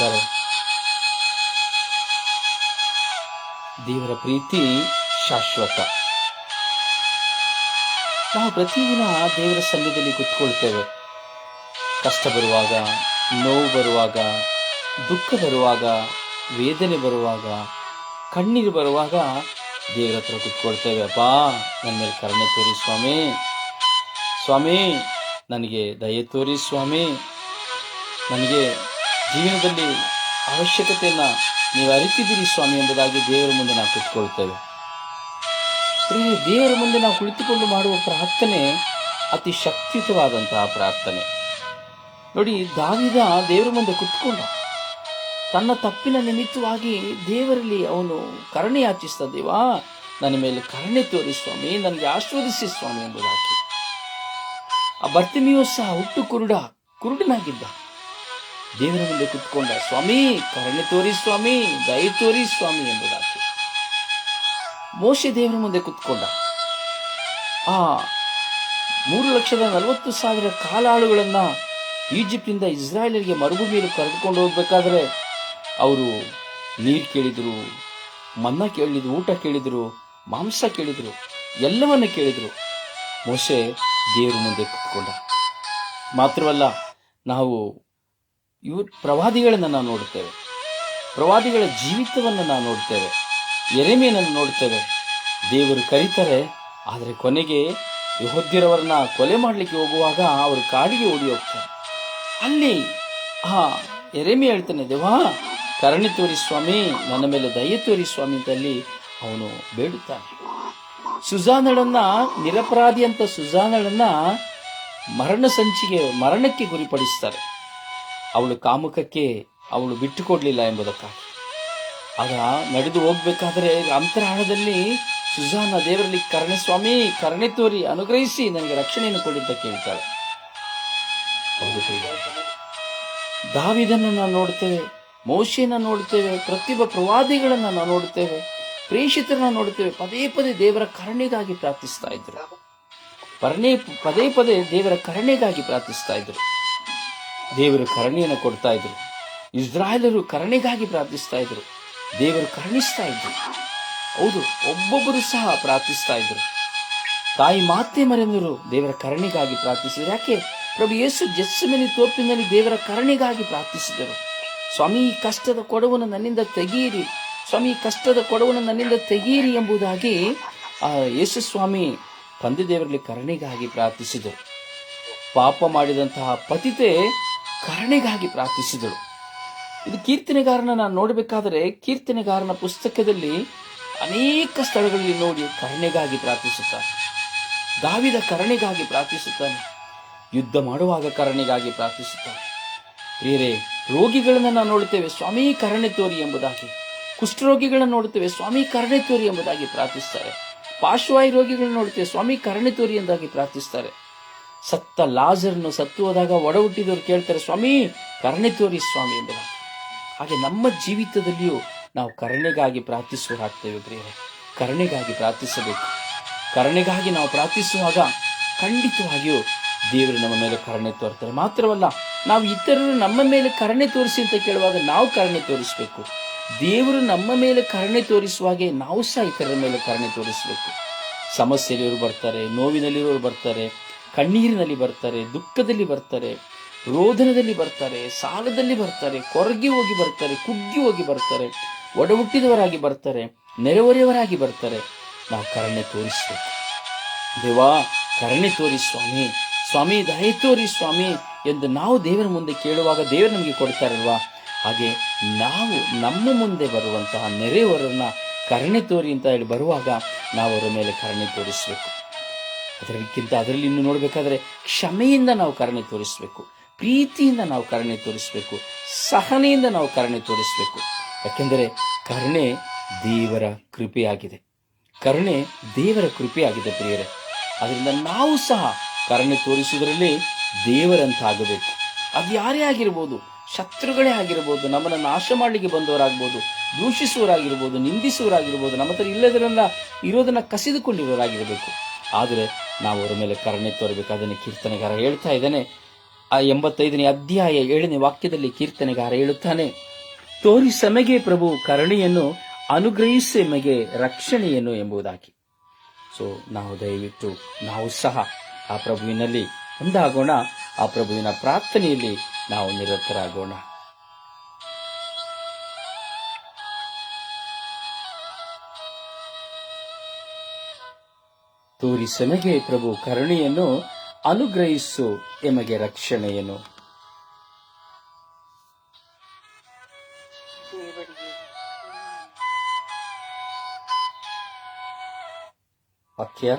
ಹೇಳ್ತಾರೆ. ದೇವರ ಪ್ರೀತಿ ಶಾಶ್ವತ. ನಾವು ಪ್ರತಿದಿನ ದೇವರ ಸನ್ನಿಧಿಯಲ್ಲಿ ಕುತ್ಕೊಳ್ತೇವೆ. ಕಷ್ಟ ಬರುವಾಗ, ನೋವು ಬರುವಾಗ, ದುಃಖ ಬರುವಾಗ, ವೇದನೆ ಬರುವಾಗ, ಕಣ್ಣೀರು ಬರುವಾಗ ದೇವರ ಹತ್ರ ಕುತ್ಕೊಳ್ತೇವೆ. ಅಪ್ಪ ನನ್ನ ಮೇಲೆ ಕರುಣೆ ತೋರಿ ಸ್ವಾಮಿ. ಸ್ವಾಮಿ, ನನಗೆ ದಯೆ ತೋರಿ ಸ್ವಾಮಿ. ನನಗೆ ಜೀವನದಲ್ಲಿ ಅವಶ್ಯಕತೆಯನ್ನು ನೀವು ಅರಿತಿದ್ದೀರಿ ಸ್ವಾಮಿ ಎಂಬುದಾಗಿ ದೇವರ ಮುಂದೆ ನಾವು ಕುಳಿತುಕೊಳ್ತೇವೆ ದೇವರ ಮುಂದೆ ನಾವು ಕುಳಿತುಕೊಂಡು ಮಾಡುವ ಪ್ರಾರ್ಥನೆ ಅತಿ ಶಕ್ತಿಯುತವಾದಂತಹ ಪ್ರಾರ್ಥನೆ. ನೋಡಿ, ದಾವಿದ ದೇವರ ಮುಂದೆ ಕುತ್ಕೊಂಡ. ತನ್ನ ತಪ್ಪಿನ ನಿಮಿತ್ತವಾಗಿ ದೇವರಲ್ಲಿ ಅವನು ಕರುಣೆ ಯಾಚಿಸ್ತ ದೇವಾ, ನನ್ನ ಮೇಲೆ ಕರುಣೆ ತೋರಿ ಸ್ವಾಮಿ, ನನಗೆ ಆಶೀರ್ವದಿಸಿ ಸ್ವಾಮಿ ಎಂಬುದಾಗಿ. ಆ ಬರ್ತಿಮಿಯೂ ಸಹ ಹುಟ್ಟು ಕುರುಡ, ಕುರುಡನಾಗಿದ್ದ. ದೇವರ ಮುಂದೆ ಕುತ್ಕೊಂಡ, ಸ್ವಾಮಿ, ಕರುಣೆ ತೋರಿ ಸ್ವಾಮಿ, ದಯ ತೋರಿ ಸ್ವಾಮಿ ಎಂಬುದಾಗಿ. ಮೋಶೆ ದೇವರ ಮುಂದೆ ಕುತ್ಕೊಂಡ. ಆ ಮೂರು ಲಕ್ಷದ ನಲವತ್ತು ಸಾವಿರ ಕಾಲಾಳುಗಳನ್ನ ಈಜಿಪ್ಟಿಂದ ಇಸ್ರಾಯೇಲರಿಗೆ ಮರುಭೂಮಿಯಲ್ಲಿ ಕರೆದುಕೊಂಡು ಹೋಗ್ಬೇಕಾದ್ರೆ ಅವರು ನೀರು ಕೇಳಿದರು, ಮನ್ನ ಕೇಳಿದ್ರು, ಊಟ ಕೇಳಿದರು, ಮಾಂಸ ಕೇಳಿದರು, ಎಲ್ಲವನ್ನ ಕೇಳಿದರು. ಮೋಶೆ ದೇವರ ಮುಂದೆ ಕುತ್ಕೊಂಡ. ಮಾತ್ರವಲ್ಲ, ನಾವು ಇವ್ರ ಪ್ರವಾದಿಗಳನ್ನು ನಾವು ನೋಡುತ್ತೇವೆ ಪ್ರವಾದಿಗಳ ಜೀವಿತವನ್ನು ನಾವು ನೋಡ್ತೇವೆ. ಎರೆಮೆಯನ್ನು ನೋಡ್ತೇವೆ. ದೇವರು ಕರೀತಾರೆ, ಆದರೆ ಕೊನೆಗೆ ಯಹೋದ್ಯರವರನ್ನ ಕೊಲೆ ಮಾಡಲಿಕ್ಕೆ ಹೋಗುವಾಗ ಅವರು ಕಾಡಿಗೆ ಓಡಿ ಹೋಗ್ತಾರೆ. ಅಲ್ಲಿ ಆ ಎರೆಮೆ ಹೇಳ್ತಾನೆ ದೇವಾ ಕರಣಿ ತೋರಿ ಸ್ವಾಮಿ, ನನ್ನ ಮೇಲೆ ದಯೆ ತೋರಿ ಸ್ವಾಮಿ ಅಂತಲ್ಲಿ ಅವನು ಬೇಡುತ್ತಾನೆ. ಸುಜಾನಳನ್ನ, ನಿರಪರಾಧಿ ಅಂತ ಸುಜಾನಳನ್ನ ಮರಣ ಸಂಚಿಗೆ, ಮರಣಕ್ಕೆ ಗುರಿಪಡಿಸ್ತಾರೆ. ಅವಳು ಕಾಮುಕಕ್ಕೆ ಅವಳು ಬಿಟ್ಟುಕೊಡ್ಲಿಲ್ಲ ಎಂಬುದಕ್ಕಾಗಿ. ಆಗ ನಡೆದು ಹೋಗ್ಬೇಕಾದ್ರೆ ಅಂತರಾಳದಲ್ಲಿ ಸುಜಾನ ದೇವರಲ್ಲಿ ಕರುಣೆ ಸ್ವಾಮಿ, ಕರುಣೆ ತೋರಿ, ಅನುಗ್ರಹಿಸಿ ನನಗೆ ರಕ್ಷಣೆಯನ್ನು ಕೊಡಿದ್ದ ಕೇಳ್ತಾಳೆ. ದಾವಿದನ್ನ ನಾವು ನೋಡ್ತೇವೆ ಮೋಶೆನ ನೋಡ್ತೇವೆ, ಪ್ರತಿಭ ಪ್ರವಾದಿಗಳನ್ನು ನಾವು ನೋಡ್ತೇವೆ, ಪ್ರೇಷಿತರನ್ನ ನೋಡ್ತೇವೆ, ಪದೇ ಪದೇ ದೇವರ ಕರುಣೆಗಾಗಿ ಪ್ರಾರ್ಥಿಸ್ತಾ ಇದ್ರು. ಪರನೇ ಪದೇ ಪದೇ ದೇವರ ಕರ್ಣೆಗಾಗಿ ಪ್ರಾರ್ಥಿಸ್ತಾ ಇದ್ರು. ದೇವರು ಕರಣಿಯನ್ನು ಕೊಡ್ತಾ ಇದ್ರು. ಇಸ್ರಾಯೇಲರು ಕರಣಿಗಾಗಿ ಪ್ರಾರ್ಥಿಸ್ತಾ ಇದ್ರು. ದೇವರು ಕರುಣಿಸ್ತಾ ಇದ್ರು. ಹೌದು, ಒಬ್ಬೊಬ್ಬರು ಸಹ ಪ್ರಾರ್ಥಿಸ್ತಾ ಇದ್ರು. ತಾಯಿ ಮಾತೆ ಮರೆಂದರು ದೇವರ ಕರಣಿಗಾಗಿ ಪ್ರಾರ್ಥಿಸಿದರು. ಯಾಕೆ? ಪ್ರಭು ಯೇಸು ಜಸ್ಸಮಿನಿ ತೋಪಿನಲ್ಲಿ ದೇವರ ಕರಣಿಗಾಗಿ ಪ್ರಾರ್ಥಿಸಿದರು. ಸ್ವಾಮಿ ಕಷ್ಟದ ಕೊಡವನ್ನು ನನ್ನಿಂದ ತೆಗೆಯಿರಿ. ಸ್ವಾಮಿ ಕಷ್ಟದ ಕೊಡವನ್ನು ನನ್ನಿಂದ ತೆಗೆಯಿರಿ ಎಂಬುದಾಗಿ, ಆ ಯೇಸು ಸ್ವಾಮಿ ತಂದೆ ದೇವರಲ್ಲಿ ಕರುಣೆಗಾಗಿ ಪ್ರಾರ್ಥಿಸಿದರು. ಪಾಪ ಮಾಡಿದಂತಹ ಪತಿತೆ ಕರುಣೆಗಾಗಿ ಪ್ರಾರ್ಥಿಸಿದಳು. ಇದು ಕೀರ್ತನೆಗಾರನ ನಾನು ನೋಡಬೇಕಾದರೆ ಕೀರ್ತನೆಗಾರನ ಪುಸ್ತಕದಲ್ಲಿ ಅನೇಕ ಸ್ಥಳಗಳಲ್ಲಿ ನೋಡಿ ಕರುಣೆಗಾಗಿ ಪ್ರಾರ್ಥಿಸುತ್ತಾನೆ. ದಾವಿದ ಕರುಣೆಗಾಗಿ ಪ್ರಾರ್ಥಿಸುತ್ತಾನೆ. ಯುದ್ಧ ಮಾಡುವಾಗ ಕರುಣೆಗಾಗಿ ಪ್ರಾರ್ಥಿಸುತ್ತಾನೆ. ಬೇರೆ ರೋಗಿಗಳನ್ನು ನಾವು ನೋಡುತ್ತೇವೆ, ಸ್ವಾಮಿ ಕರುಣೆ ತೋರಿ ಎಂಬುದಾಗಿ. ಕುಷ್ಠರೋಗಿಗಳನ್ನು ನೋಡುತ್ತೇವೆ, ಸ್ವಾಮಿ ಕರುಣೆ ತೋರಿ ಎಂಬುದಾಗಿ ಪ್ರಾರ್ಥಿಸ್ತಾರೆ. ಪಾರ್ಶ್ವಾಯು ರೋಗಿಗಳನ್ನು ನೋಡುತ್ತೇವೆ, ಸ್ವಾಮಿ ಕರುಣೆ ತೋರಿ ಎಂದಾಗಿ ಪ್ರಾರ್ಥಿಸ್ತಾರೆ. ಸತ್ತ ಲಾಜರನ್ನು ಸತ್ತು ಹೋದಾಗ ಒಡ ಹುಟ್ಟಿದವರು ಕೇಳ್ತಾರೆ, ಸ್ವಾಮಿ, ಕರುಣೆ ತೋರಿ ಸ್ವಾಮಿ, ಎಂದ ಹಾಗೆ ನಮ್ಮ ಜೀವಿತದಲ್ಲಿಯೂ ನಾವು ಕರುಣೆಗಾಗಿ ಪ್ರಾರ್ಥಿಸುವರಾಗ್ತೇವೆ ಪ್ರಿಯರೇ ಕರುಣೆಗಾಗಿ ಪ್ರಾರ್ಥಿಸಬೇಕು. ಕರುಣೆಗಾಗಿ ನಾವು ಪ್ರಾರ್ಥಿಸುವಾಗ ಖಂಡಿತವಾಗಿಯೂ ದೇವರು ನಮ್ಮ ಮೇಲೆ ಕರುಣೆ ತೋರ್ತಾರೆ. ಮಾತ್ರವಲ್ಲ, ನಾವು ಇತರರು ನಮ್ಮ ಮೇಲೆ ಕರುಣೆ ತೋರಿಸಿ ಅಂತ ಕೇಳುವಾಗ ನಾವು ಕರುಣೆ ತೋರಿಸಬೇಕು. ದೇವರು ನಮ್ಮ ಮೇಲೆ ಕರುಣೆ ತೋರಿಸುವಾಗೆ ನಾವು ಸಹ ಇತರರ ಮೇಲೆ ಕರುಣೆ ತೋರಿಸಬೇಕು. ಸಮಸ್ಯೆಯಲ್ಲಿರೋರು ಬರ್ತಾರೆ, ನೋವಿನಲ್ಲಿರೋರು ಬರ್ತಾರೆ ಕಣ್ಣೀರಿನಲ್ಲಿ ಬರ್ತಾರೆ, ದುಃಖದಲ್ಲಿ ಬರ್ತಾರೆ ರೋಧನದಲ್ಲಿ ಬರ್ತಾರೆ, ಸಾಲದಲ್ಲಿ ಬರ್ತಾರೆ, ಕೊರಗಿ ಹೋಗಿ ಬರ್ತಾರೆ, ಕುಗ್ಗಿ ಹೋಗಿ ಬರ್ತಾರೆ, ಒಡಹುಟ್ಟಿದವರಾಗಿ ಬರ್ತಾರೆ, ನೆರೆಹೊರೆಯವರಾಗಿ ಬರ್ತಾರೆ. ನಾವು ಕರಣೆ ತೋರಿಸಬೇಕು. ದೇವಾ, ಕರುಣೆ ತೋರಿ ಸ್ವಾಮಿ ಸ್ವಾಮಿ, ದಯ ತೋರಿ ಸ್ವಾಮಿ ಎಂದು ನಾವು ದೇವರ ಮುಂದೆ ಕೇಳುವಾಗ ದೇವರು ನಮಗೆ ಕೊಡ್ತಾರಲ್ವಾ? ಹಾಗೆ ನಾವು ನಮ್ಮ ಮುಂದೆ ಬರುವಂತಹ ನೆರೆಯವರನ್ನ ಕರಣೆ ತೋರಿ ಅಂತ ಹೇಳಿ ಬರುವಾಗ ನಾವು ಅವರ ಮೇಲೆ ಕರಣೆ ತೋರಿಸಬೇಕು. ಅದಕ್ಕಿಂತ ಅದರಲ್ಲಿ ಇನ್ನು ನೋಡಬೇಕಾದ್ರೆ ಕ್ಷಮೆಯಿಂದ ನಾವು ಕರುಣೆ ತೋರಿಸಬೇಕು, ಪ್ರೀತಿಯಿಂದ ನಾವು ಕರುಣೆ ತೋರಿಸಬೇಕು, ಸಹನೆಯಿಂದ ನಾವು ಕರುಣೆ ತೋರಿಸಬೇಕು. ಯಾಕೆಂದರೆ ಕರುಣೆ ದೇವರ ಕೃಪೆಯಾಗಿದೆ. ಕರುಣೆ ದೇವರ ಕೃಪೆಯಾಗಿದೆ ಪ್ರಿಯರೇ. ಅದರಿಂದ ನಾವು ಸಹ ಕರುಣೆ ತೋರಿಸುವುದರಲ್ಲಿ ದೇವರಂತಾಗಬೇಕು. ಅದು ಯಾರೇ ಆಗಿರ್ಬೋದು, ಶತ್ರುಗಳೇ ಆಗಿರ್ಬೋದು, ನಮ್ಮನ್ನು ನಾಶ ಮಾಡಲಿಕ್ಕೆ ಬಂದವರಾಗ್ಬೋದು ದೂಷಿಸುವರಾಗಿರ್ಬೋದು ನಿಂದಿಸುವವರಾಗಿರ್ಬೋದು, ನಮ್ಮ ಹತ್ರ ಇಲ್ಲದರನ್ನ ಇರೋದನ್ನ ಕಸಿದುಕೊಂಡಿರೋರಾಗಿರಬೇಕು. ಆದರೆ ನಾವು ಅವರ ಮೇಲೆ ಕರುಣೆ ತೋರಬೇಕು. ಅದನ್ನು ಕೀರ್ತನೆಗಾರ ಹೇಳ್ತಾ ಇದ್ದಾನೆ. ಆ ಎಂಬತ್ತೈದನೇ ಅಧ್ಯಾಯ ಏಳನೇ ವಾಕ್ಯದಲ್ಲಿ ಕೀರ್ತನೆಗಾರ ಹೇಳುತ್ತಾನೆ ತೋರಿಸಮೆಗೆ ಪ್ರಭು ಕರುಣೆಯನ್ನು ಅನುಗ್ರಹಿಸಮೆಗೆ ರಕ್ಷಣೆಯನ್ನು ಎಂಬುದಾಗಿ. ಸೊ ನಾವು ದಯವಿಟ್ಟು, ನಾವು ಸಹ ಆ ಪ್ರಭುವಿನಲ್ಲಿ ಒಂದಾಗೋಣ. ಆ ಪ್ರಭುವಿನ ಪ್ರಾರ್ಥನೆಯಲ್ಲಿ ನಾವು ನಿರತರಾಗೋಣ. ತೋರಿಸೆಮೆಗೆ ಪ್ರಭು ಕರುಣೆಯನ್ನು ಅನುಗ್ರಹಿಸು ಎಮಗೆ ರಕ್ಷಣೆಯನ್ನು. ಅಕ್ಕಿಯ